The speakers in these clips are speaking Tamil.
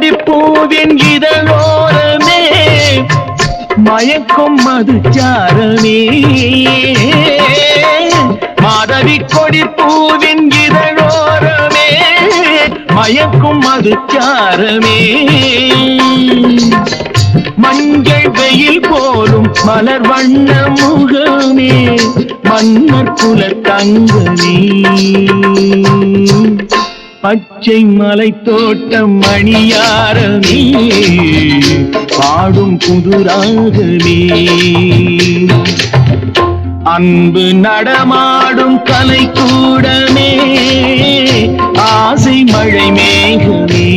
கோடி பூவின் இதழோரமே மயக்கும் மதுச்சாரமே. மாதவி கொடி பூவின் இதழோரமே மயக்கும் மதுச்சாரமே. மஞ்சள் வெயில் போலும் மலர் வண்ண முகமே மன்னர் குல தங்கமே. பச்சை மலை தோட்டம் மணியாரமே பாடும் புதுராகமே அன்பு நடமாடும் கலை கூடமே ஆசை மழை மேகமே.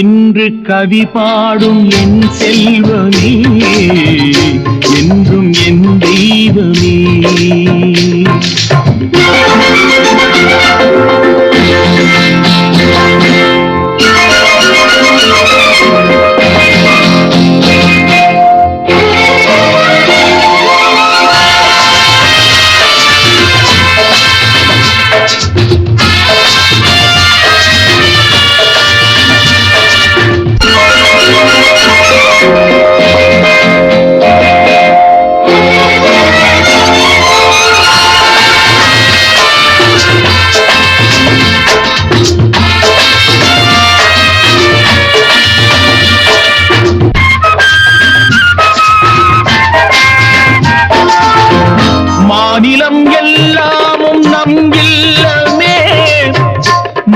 இன்று கவி பாடும் என் செல்வமே.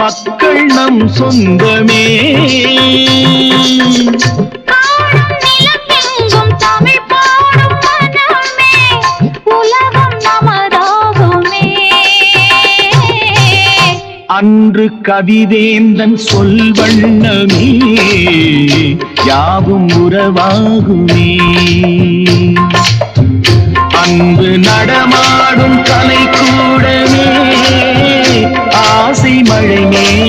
மக்கள் நம் சொந்தமே. அன்று கவிதேந்தன் சொல் வண்ணமே யாவும் உறவாகுமே. அன்பு நடமாடும் கலை கூடமே ஆசை மழை மேகம்